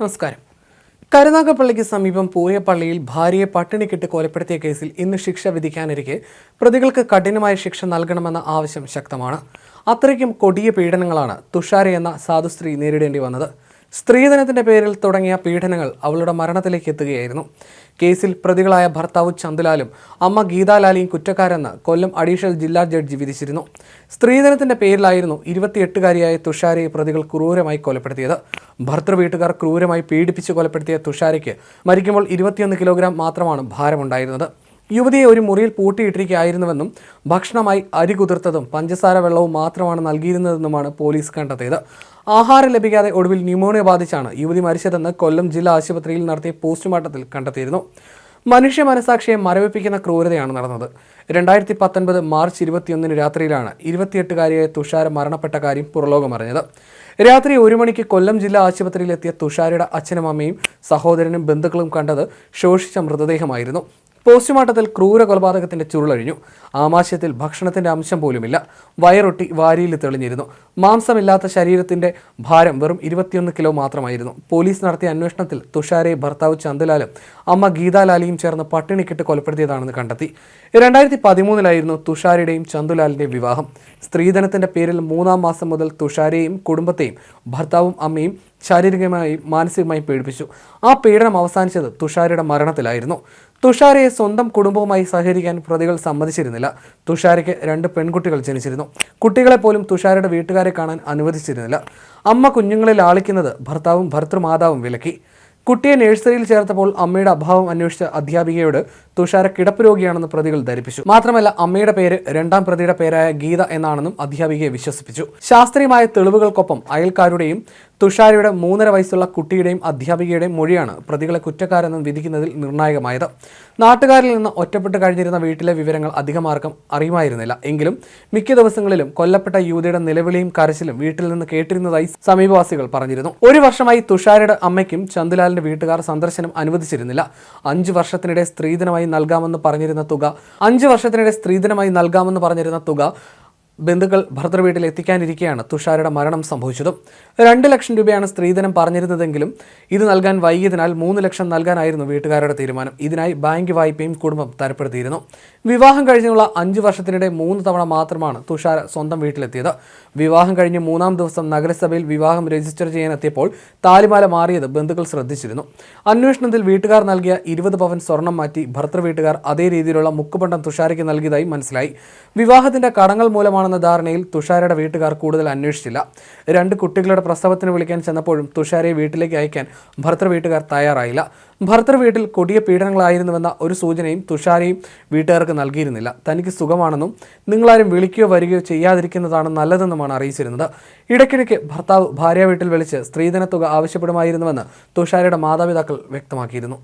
നമസ്കാരം. കരുനാഗപ്പള്ളിക്ക് സമീപം പൂയപ്പള്ളിയിൽ ഭാര്യയെ പട്ടിണിക്കിട്ട് കൊലപ്പെടുത്തിയ കേസിൽ ഇന്ന് ശിക്ഷ വിധിക്കാനിരിക്കെ പ്രതികൾക്ക് കഠിനമായ ശിക്ഷ നൽകണമെന്ന ആവശ്യം ശക്തമാണ്. അത്രയ്ക്കും കൊടിയ പീഡനങ്ങളാണ് തുഷാര എന്ന സാധുസ്ത്രീ നേരിടേണ്ടി വന്നത്. സ്ത്രീധനത്തിന്റെ പേരിൽ തുടങ്ങിയ പീഡനങ്ങൾ അവളുടെ മരണത്തിലേക്ക് എത്തുകയായിരുന്നു. കേസിൽ പ്രതികളായ ഭർത്താവ് ചന്ദലാലും അമ്മ ഗീതാലാലിയും കുറ്റക്കാരെന്ന് കൊല്ലം അഡീഷണൽ ജില്ലാ ജഡ്ജി വിധിച്ചിരുന്നു. സ്ത്രീധനത്തിന്റെ പേരിലായിരുന്നു ഇരുപത്തിയെട്ടുകാരിയായ തുഷാരയെ പ്രതികൾ ക്രൂരമായി കൊലപ്പെടുത്തിയത്. ഭർത്തൃ വീട്ടുകാർ ക്രൂരമായി പീഡിപ്പിച്ച് കൊലപ്പെടുത്തിയ തുഷാരയ്ക്ക് മരിക്കുമ്പോൾ ഇരുപത്തിയൊന്ന് കിലോഗ്രാം മാത്രമാണ് ഭാരമുണ്ടായിരുന്നത്. യുവതിയെ ഒരു മുറിയിൽ പൂട്ടിയിട്ടിരിക്കുകയായിരുന്നുവെന്നും ഭക്ഷണമായി അരി കുതിർത്തതും പഞ്ചസാര വെള്ളവും മാത്രമാണ് നൽകിയിരുന്നതെന്നുമാണ് പോലീസ് കണ്ടെത്തിയത്. ആഹാരം ലഭിക്കാതെ ഒടുവിൽ ന്യൂമോണിയ ബാധിച്ചാണ് യുവതി മരിച്ചതെന്ന് കൊല്ലം ജില്ലാ ആശുപത്രിയിൽ നടത്തിയ പോസ്റ്റ്മോർട്ടത്തിൽ കണ്ടെത്തിയിരുന്നു. മനുഷ്യ മനസാക്ഷിയെ മരവിപ്പിക്കുന്ന ക്രൂരതയാണ് നടന്നത്. രണ്ടായിരത്തി പത്തൊൻപത് മാർച്ച് ഇരുപത്തിയൊന്നിന് രാത്രിയിലാണ് ഇരുപത്തിയെട്ടുകാരിയായ തുഷാര മരണപ്പെട്ട കാര്യം പുറലോകമറിഞ്ഞത് രാത്രി ഒരു മണിക്ക് കൊല്ലം ജില്ലാ ആശുപത്രിയിലെത്തിയ തുഷാരയുടെ അച്ഛനും അമ്മയും സഹോദരനും ബന്ധുക്കളും കണ്ടത് ശോഷിച്ച മൃതദേഹമായിരുന്നു. പോസ്റ്റ്മോർട്ടത്തിൽ ക്രൂര കൊലപാതകത്തിന്റെ ചുരുളഴിഞ്ഞു. ആമാശയത്തിൽ ഭക്ഷണത്തിന്റെ അംശം പോലുമില്ല. വയറൊട്ടി വാരിയിൽ തെളിഞ്ഞിരുന്നു. മാംസമില്ലാത്ത ശരീരത്തിന്റെ ഭാരം വെറും ഇരുപത്തിയൊന്ന് കിലോ മാത്രമായിരുന്നു. പോലീസ് നടത്തിയ അന്വേഷണത്തിൽ തുഷാരെ ഭർത്താവ് ചന്ദലാലും അമ്മ ഗീതാലാലിയും ചേർന്ന് പട്ടിണിക്കിട്ട് കൊലപ്പെടുത്തിയതാണെന്ന് കണ്ടെത്തി. രണ്ടായിരത്തി പതിമൂന്നിലായിരുന്നു തുഷാരയുടെയും ചന്ദുലാലിന്റെയും വിവാഹം. സ്ത്രീധനത്തിന്റെ പേരിൽ മൂന്നാം മാസം മുതൽ തുഷാരെയും കുടുംബത്തെയും ഭർത്താവും അമ്മയും ശാരീരികമായും മാനസികമായി പീഡിപ്പിച്ചു. ആ പീഡനം അവസാനിച്ചത് തുഷാരയുടെ മരണത്തിലായിരുന്നു. തുഷാരയെ സ്വന്തം കുടുംബവുമായി സഹകരിക്കാൻ പ്രതികൾ സമ്മതിച്ചിരുന്നില്ല. തുഷാരയ്ക്ക് രണ്ട് പെൺകുട്ടികൾ ജനിച്ചിരുന്നു. കുട്ടികളെ പോലും തുഷാരയുടെ വീട്ടുകാരെ കാണാൻ അനുവദിച്ചിരുന്നില്ല. അമ്മ കുഞ്ഞുങ്ങളിൽ ആളിക്കുന്നത് ഭർത്താവും ഭർത്തൃമാതാവും വിലക്കി. കുട്ടിയെ നഴ്സറിയിൽ ചേർത്തപ്പോൾ അമ്മയുടെ അഭാവം അന്വേഷിച്ച അധ്യാപികയോട് തുഷാര കിടപ്പ് രോഗിയാണെന്ന് പ്രതികൾ ധരിപ്പിച്ചു. മാത്രമല്ല അമ്മയുടെ പേര് രണ്ടാം പ്രതിയുടെ പേരായ ഗീത എന്നാണെന്നും അധ്യാപികയെ വിശ്വസിപ്പിച്ചു. ശാസ്ത്രീയമായ തെളിവുകൾക്കൊപ്പം അയൽക്കാരുടെയും തുഷാരയുടെ മൂന്നര വയസ്സുള്ള കുട്ടിയുടെയും അധ്യാപികയുടെയും മൊഴിയാണ് പ്രതികളെ കുറ്റക്കാരെന്നും വിധിക്കുന്നതിൽ നിർണായകമായത്. നാട്ടുകാരിൽ നിന്ന് ഒറ്റപ്പെട്ട് കഴിഞ്ഞിരുന്ന വീട്ടിലെ വിവരങ്ങൾ അധികമാർക്കും അറിയുമായിരുന്നില്ല. എങ്കിലും മിക്ക ദിവസങ്ങളിലും കൊല്ലപ്പെട്ട യുവതിയുടെ നിലവിളിയും കരച്ചിലും വീട്ടിൽ നിന്ന് കേട്ടിരുന്നതായി സമീപവാസികൾ പറഞ്ഞിരുന്നു. ഒരു വർഷമായി തുഷാരയുടെ അമ്മയ്ക്കും ചന്ദലാലിന്റെ വീട്ടുകാർ സന്ദർശനം അനുവദിച്ചിരുന്നില്ല. അഞ്ചു വർഷത്തിനിടെ സ്ത്രീധനമായി നൽകാമെന്ന് പറഞ്ഞിരുന്ന തുക അഞ്ചു വർഷത്തിനിടെ സ്ത്രീധനമായി നൽകാമെന്ന് പറഞ്ഞിരുന്ന തുക ബന്ധുക്കൾ ഭർത്തൃവീട്ടിൽ എത്തിക്കാനിരിക്കെയാണ് തുഷാരയുടെ മരണം സംഭവിച്ചതും. രണ്ട് ലക്ഷം രൂപയാണ് സ്ത്രീധനം പറഞ്ഞിരുന്നതെങ്കിലും ഇത് നൽകാൻ വൈകിയതിനാൽ മൂന്ന് ലക്ഷം നൽകാനായിരുന്നു വീട്ടുകാരുടെ തീരുമാനം. ഇതിനായി ബാങ്ക് വായ്പയും കുടുംബം തരപ്പെടുത്തിയിരുന്നു. വിവാഹം കഴിഞ്ഞുള്ള അഞ്ച് വർഷത്തിനിടെ മൂന്ന് തവണ മാത്രമാണ് തുഷാര സ്വന്തം വീട്ടിലെത്തിയത്. വിവാഹം കഴിഞ്ഞ് മൂന്നാം ദിവസം നഗരസഭയിൽ വിവാഹം രജിസ്റ്റർ ചെയ്യാനെത്തിയപ്പോൾ താലിമാല മാറിയത് ബന്ധുക്കൾ ശ്രദ്ധിച്ചിരുന്നു. അന്വേഷണത്തിൽ വീട്ടുകാർ നൽകിയ ഇരുപത് പവൻ സ്വർണം മാറ്റി ഭർത്തൃ വീട്ടുകാർ അതേ രീതിയിലുള്ള മുക്കുപണ്ടം തുഷാരയ്ക്ക് നൽകിയതായി മനസ്സിലായി. വിവാഹത്തിന്റെ കടങ്ങൾ മൂലമാണെന്ന ധാരണയിൽ തുഷാരയുടെ വീട്ടുകാർ കൂടുതൽ അന്വേഷിച്ചില്ല. രണ്ട് കുട്ടികളുടെ പ്രസവത്തിന് വിളിക്കാൻ ചെന്നപ്പോഴും തുഷാരയെ വീട്ടിലേക്ക് അയക്കാൻ ഭർത്തൃ വീട്ടുകാർ തയ്യാറായില്ല. ഭർത്തൃ വീട്ടിൽ കൊടിയ പീഡനങ്ങളായിരുന്നുവെന്ന ഒരു സൂചനയും തുഷാരയും വീട്ടുകാർക്ക് നൽകിയിരുന്നില്ല. തനിക്ക് സുഖമാണെന്നും നിങ്ങളാരും വിളിക്കുകയോ വരികയോ ചെയ്യാതിരിക്കുന്നതാണ് നല്ലതെന്നുമാണ് അറിയിച്ചിരുന്നത്. ഇടയ്ക്കിടയ്ക്ക് ഭർത്താവ് ഭാര്യ വീട്ടിൽ വിളിച്ച് സ്ത്രീധന തുക ആവശ്യപ്പെടുമായിരുന്നുവെന്ന് തുഷാരയുടെ മാതാപിതാക്കൾ വ്യക്തമാക്കിയിരുന്നു.